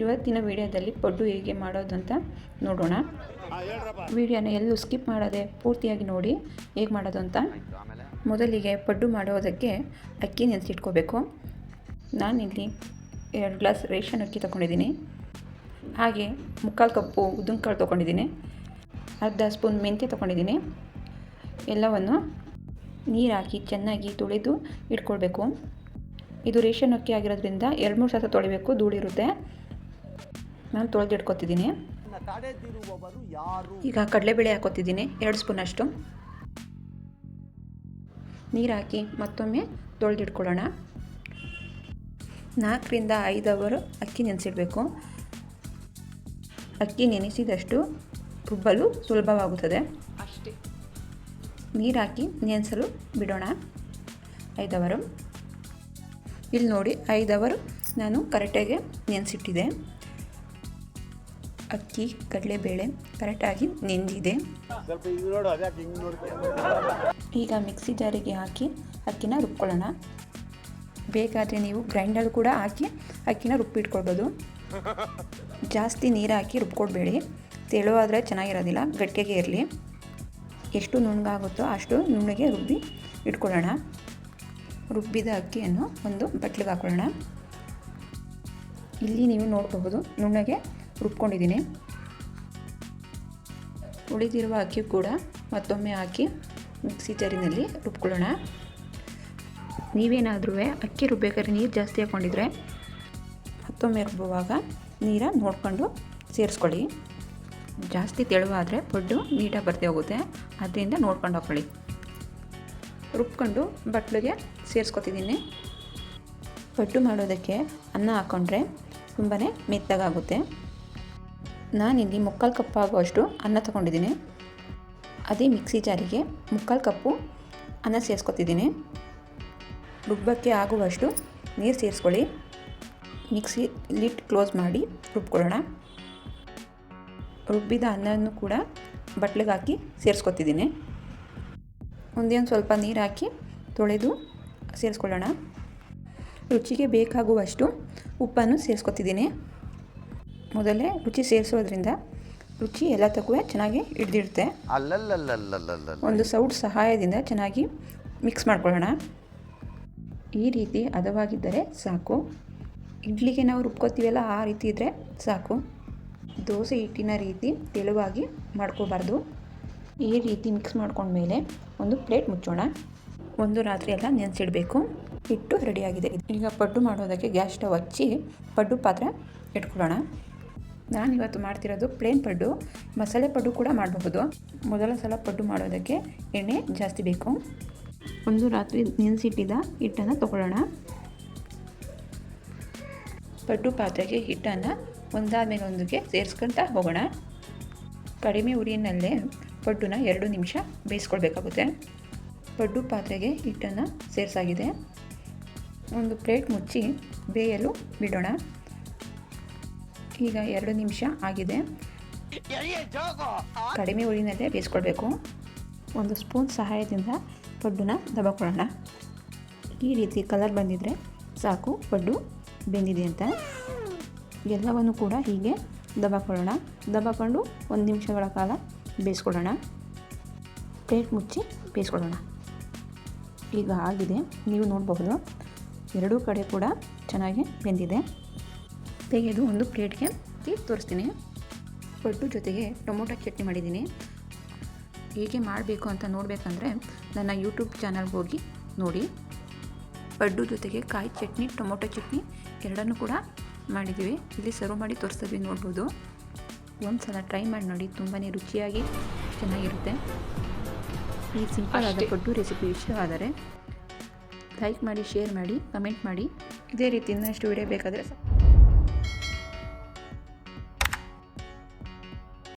ಇವತ್ತಿನ ವಿಡಿಯೋದಲ್ಲಿ ಪಡ್ಡು ಹೇಗೆ ಮಾಡೋದು ಅಂತ ನೋಡೋಣ. ವಿಡಿಯೋನ ಎಲ್ಲೂ ಸ್ಕಿಪ್ ಮಾಡದೆ ಪೂರ್ತಿಯಾಗಿ ನೋಡಿ ಹೇಗೆ ಮಾಡೋದು ಅಂತ. ಮೊದಲಿಗೆ ಪಡ್ಡು ಮಾಡೋದಕ್ಕೆ ಅಕ್ಕಿ ನೆನೆಸಿಟ್ಕೋಬೇಕು. ನಾನಿಲ್ಲಿ ಎರಡು ಗ್ಲಾಸ್ ರೇಷನ್ ಅಕ್ಕಿ ತೊಗೊಂಡಿದ್ದೀನಿ. ಹಾಗೆ ಮುಕ್ಕಾಲು ಕಪ್ಪು ಉದ್ದಿನಕಾಳು ತೊಗೊಂಡಿದ್ದೀನಿ. ಅರ್ಧ ಸ್ಪೂನ್ ಮೆಂತ್ಯ ತೊಗೊಂಡಿದ್ದೀನಿ. ಎಲ್ಲವನ್ನು ನೀರು ಹಾಕಿ ಚೆನ್ನಾಗಿ ತೊಳೆದು ಇಟ್ಕೊಳ್ಬೇಕು. ಇದು ರೇಷನ್ ಅಕ್ಕಿ ಆಗಿರೋದ್ರಿಂದ ಎರಡು ಮೂರು ಸತ ತೊಳಿಬೇಕು ಧೂಳಿರುತ್ತೆ. ನಾನು ತೊಳೆದು ಇಟ್ಕೊತಿದ್ದೀನಿ ತಡೆದಿರುವವರು ಯಾರು? ಈಗ ಕಡಲೆಬೇಳೆ ಹಾಕೋತಿದ್ದೀನಿ ಎರಡು ಸ್ಪೂನ್ ಅಷ್ಟು. ನೀರು ಹಾಕಿ ಮತ್ತೊಮ್ಮೆ ತೊಳೆದಿಟ್ಕೊಳ್ಳೋಣ. ನಾಲ್ಕರಿಂದ ಐದು ಅವರು ಅಕ್ಕಿ ನೆನೆಸಿಡಬೇಕು. ಅಕ್ಕಿ ನೆನೆಸಿದಷ್ಟು ರುಬ್ಬಲು ಸುಲಭವಾಗುತ್ತದೆ. ಅಷ್ಟೇ. ನೀರು ಹಾಕಿ ನೆನೆಸಲು ಬಿಡೋಣ. ಐದು ಅವರು. ಇಲ್ಲಿ ನೋಡಿ ಐದು ಅವರು ನಾನು ಕರೆಕ್ಟಾಗಿ ನೆನೆಸಿಟ್ಟಿದ್ದೆ ಅಕ್ಕಿ ಕಡಲೆಬೇಳೆ ಕರೆಕ್ಟಾಗಿ ನೆಂದಿದೆ. ಈಗ ಮಿಕ್ಸಿ ಜಾರಿಗೆ ಹಾಕಿ ಅಕ್ಕಿನ ರುಬ್ಕೊಳ್ಳೋಣ. ಬೇಕಾದರೆ ನೀವು ಗ್ರೈಂಡರ್ ಕೂಡ ಹಾಕಿ ಅಕ್ಕಿನ ರುಬ್ಬಿಟ್ಕೊಳ್ಬೋದು. ಜಾಸ್ತಿ ನೀರು ಹಾಕಿ ರುಬ್ಕೊಡ್ಬೇಡಿ ತೆಳುವಾದರೆ ಚೆನ್ನಾಗಿರೋದಿಲ್ಲ ಗಟ್ಟಿಗೆ ಇರಲಿ. ಎಷ್ಟು ನುಣ್ಣಗಾಗುತ್ತೋ ಅಷ್ಟು ನುಣ್ಣಗೆ ರುಬ್ಬಿ ಇಟ್ಕೊಳ್ಳೋಣ. ರುಬ್ಬಿದ ಅಕ್ಕಿಯನ್ನು ಒಂದು ಬಟ್ಲಿಗೆ ಹಾಕೊಳ್ಳೋಣ. ಇಲ್ಲಿ ನೀವು ನೋಡಬಹುದು ನುಣ್ಣಗೆ ರುಬ್ಕೊಂಡಿದ್ದೀನಿ. ಉಳಿದಿರುವ ಅಕ್ಕಿ ಕೂಡ ಮತ್ತೊಮ್ಮೆ ಹಾಕಿ ಮಿಕ್ಸಿ ಜಾರಿನಲ್ಲಿ ರುಬ್ಕೊಳ್ಳೋಣ. ನೀವೇನಾದ್ರೂ ಅಕ್ಕಿ ರುಬ್ಬೇಕಾದ್ರೆ ನೀರು ಜಾಸ್ತಿ ಹಾಕ್ಕೊಂಡಿದ್ರೆ ಮತ್ತೊಮ್ಮೆ ರುಬ್ಬುವಾಗ ನೀರ ನೋಡಿಕೊಂಡು ಸೇರಿಸ್ಕೊಳ್ಳಿ. ಜಾಸ್ತಿ ತೆಳುವಾದರೆ ಪಡ್ಡು ನೀಟಾಗಿ ಬರ್ತಿ ಹೋಗುತ್ತೆ. ಅದರಿಂದ ನೋಡ್ಕೊಂಡು ಹಾಕ್ಕೊಳ್ಳಿ ರುಬ್ಕೊಂಡು ಬಟ್ಲಿಗೆ ಸೇರಿಸ್ಕೊತಿದ್ದೀನಿ. ಪಡ್ಡು ಮಾಡೋದಕ್ಕೆ ಅನ್ನ ಹಾಕ್ಕೊಂಡ್ರೆ ತುಂಬಾ ಮೆತ್ತಗಾಗುತ್ತೆ. ನಾನಿಲ್ಲಿ ಮುಕ್ಕಾಲು ಕಪ್ ಆಗುವಷ್ಟು ಅನ್ನ ತಗೊಂಡಿದ್ದೀನಿ. ಅದೇ ಮಿಕ್ಸಿ ಜಾರಿಗೆ ಮುಕ್ಕಾಲು ಕಪ್ಪು ಅನ್ನ ಸೇರಿಸ್ಕೊತಿದ್ದೀನಿ. ರುಬ್ಬಕ್ಕೆ ಆಗುವಷ್ಟು ನೀರು ಸೇರಿಸ್ಕೊಳ್ಳಿ. ಮಿಕ್ಸಿ ಲಿಟ್ ಕ್ಲೋಸ್ ಮಾಡಿ ರುಬ್ಕೊಳ್ಳೋಣ. ರುಬ್ಬಿದ ಅನ್ನವನ್ನು ಕೂಡ ಬಟ್ಲಿಗೆ ಹಾಕಿ ಸೇರಿಸ್ಕೊತಿದ್ದೀನಿ. ಒಂದೇ ಒಂದು ಸ್ವಲ್ಪ ನೀರು ಹಾಕಿ ತೊಳೆದು ಸೇರಿಸ್ಕೊಳ್ಳೋಣ. ರುಚಿಗೆ ಬೇಕಾಗುವಷ್ಟು ಉಪ್ಪನ್ನು ಸೇರಿಸ್ಕೊತಿದ್ದೀನಿ. ಮೊದಲೇ ರುಚಿ ಸೇರಿಸೋದ್ರಿಂದ ರುಚಿ ಎಲ್ಲ ತಕ್ಕೂ ಚೆನ್ನಾಗಿ ಹಿಡ್ದಿಡುತ್ತೆ ಒಂದು ಸೌಟ್ ಸಹಾಯದಿಂದ ಚೆನ್ನಾಗಿ ಮಿಕ್ಸ್ ಮಾಡ್ಕೊಳ್ಳೋಣ. ಈ ರೀತಿ ಹದವಾಗಿದ್ದರೆ ಸಾಕು. ಇಡ್ಲಿಗೆ ನಾವು ರುಬ್ಕೋತೀವಲ್ಲ ಆ ರೀತಿ ಇದ್ದರೆ ಸಾಕು. ದೋಸೆ ಹಿಟ್ಟಿನ ರೀತಿ ತೆಳುವಾಗಿ ಮಾಡ್ಕೋಬಾರ್ದು. ಈ ರೀತಿ ಮಿಕ್ಸ್ ಮಾಡ್ಕೊಂಡ್ಮೇಲೆ ಒಂದು ಪ್ಲೇಟ್ ಮುಚ್ಚೋಣ. ಒಂದು ರಾತ್ರಿ ಎಲ್ಲ ನೆನೆಸಿಡಬೇಕು. ಹಿಟ್ಟು ರೆಡಿಯಾಗಿದೆ. ಈಗ ಪಡ್ಡು ಮಾಡೋದಕ್ಕೆ ಗ್ಯಾಸ್ ಸ್ಟವ್ ಹಚ್ಚಿ ಪಡ್ಡು ಪಾತ್ರೆ ಇಟ್ಕೊಳ್ಳೋಣ. ನಾನಿವತ್ತು ಮಾಡ್ತಿರೋದು ಪ್ಲೇನ್ ಪಡ್ಡು, ಮಸಾಲೆ ಪಡ್ಡು ಕೂಡ ಮಾಡಬಹುದು. ಮೊದಲ ಸಲ ಪಡ್ಡು ಮಾಡೋದಕ್ಕೆ ಎಣ್ಣೆ ಜಾಸ್ತಿ ಬೇಕು. ಒಂದು ರಾತ್ರಿ ನೆನೆಸಿಟ್ಟಿದ್ದ ಹಿಟ್ಟನ್ನು ತಗೊಳ್ಳೋಣ. ಪಡ್ಡು ಪಾತ್ರೆಗೆ ಹಿಟ್ಟನ್ನು ಒಂದಾದ ಮೇಲೆ ಒಂದಕ್ಕೆ ಸೇರಿಸ್ಕೊಳ್ತಾ ಹೋಗೋಣ. ಕಡಿಮೆ ಉರಿಯಲ್ಲೇ ಪಡ್ಡುನ ಎರಡು ನಿಮಿಷ ಬೇಯಿಸ್ಕೊಳ್ಬೇಕಾಗುತ್ತೆ. ಪಡ್ಡು ಪಾತ್ರೆಗೆ ಹಿಟ್ಟನ್ನು ಸೇರಿಸಾಗಿದೆ. ಒಂದು ಪ್ಲೇಟ್ ಮುಚ್ಚಿ ಬೇಯಲು ಬಿಡೋಣ. ಈಗ ಎರಡು ನಿಮಿಷ ಆಗಿದೆ. ಕಡಿಮೆ ಉಳಿನಲ್ಲೇ ಬೇಯಿಸ್ಕೊಳ್ಬೇಕು. ಒಂದು ಸ್ಪೂನ್ ಸಹಾಯದಿಂದ ಪಡ್ಡುನ ದಬಕೊಳ್ಳೋಣ ಈ ರೀತಿ ಕಲರ್ ಬಂದಿದ್ದರೆ ಸಾಕು, ಪಡ್ಡು ಬೆಂದಿದೆ ಅಂತ. ಎಲ್ಲವನ್ನು ಕೂಡ ಹೀಗೆ ದಬಕೊಳ್ಳೋಣ ದಬಕೊಂಡು ಒಂದು ನಿಮಿಷಗಳ ಕಾಲ ಬೇಯಿಸ್ಕೊಳ್ಳೋಣ. ಪ್ಲೇಟ್ ಮುಚ್ಚಿ ಬೇಯಿಸ್ಕೊಳ್ಳೋಣ. ಈಗ ಆಗಿದೆ. ನೀವು ನೋಡಬಹುದು ಎರಡೂ ಕಡೆ ಕೂಡ ಚೆನ್ನಾಗಿ ಬೆಂದಿದೆ. ತೆಗೆದು ಒಂದು ಪ್ಲೇಟ್ಗೆ ಹಾಕಿ ತೋರಿಸ್ತೀನಿ. ಪಡ್ಡು ಜೊತೆಗೆ ಟೊಮೊಟೊ ಚಟ್ನಿ ಮಾಡಿದ್ದೀನಿ. ಹೇಗೆ ಮಾಡಬೇಕು ಅಂತ ನೋಡಬೇಕಂದ್ರೆ ನನ್ನ ಯೂಟ್ಯೂಬ್ ಚಾನಲ್ಗೆ ಹೋಗಿ ನೋಡಿ. ಪಡ್ಡು ಜೊತೆಗೆ ಕಾಯಿ ಚಟ್ನಿ ಟೊಮೊಟೊ ಚಟ್ನಿ ಎರಡನ್ನೂ ಕೂಡ ಮಾಡಿದ್ದೀವಿ. ಇಲ್ಲಿ ಸರ್ವ್ ಮಾಡಿ ತೋರಿಸ್ತೀವಿ ನೋಡ್ಬೋದು. ಒಂದು ಸಲ ಟ್ರೈ ಮಾಡಿ ನೋಡಿ ತುಂಬಾ ರುಚಿಯಾಗಿ ಚೆನ್ನಾಗಿರುತ್ತೆ. ಈ ಸಿಂಪಲ್ ಆದ. ಪಡ್ಡು ರೆಸಿಪಿ ಇಷ್ಟವಾದರೆ ಲೈಕ್ ಮಾಡಿ ಶೇರ್ ಮಾಡಿ ಕಮೆಂಟ್ ಮಾಡಿ. ಇದೇ ರೀತಿ ಇನ್ನಷ್ಟು ವಿಡಿಯೋ ಬೇಕಾದರೆ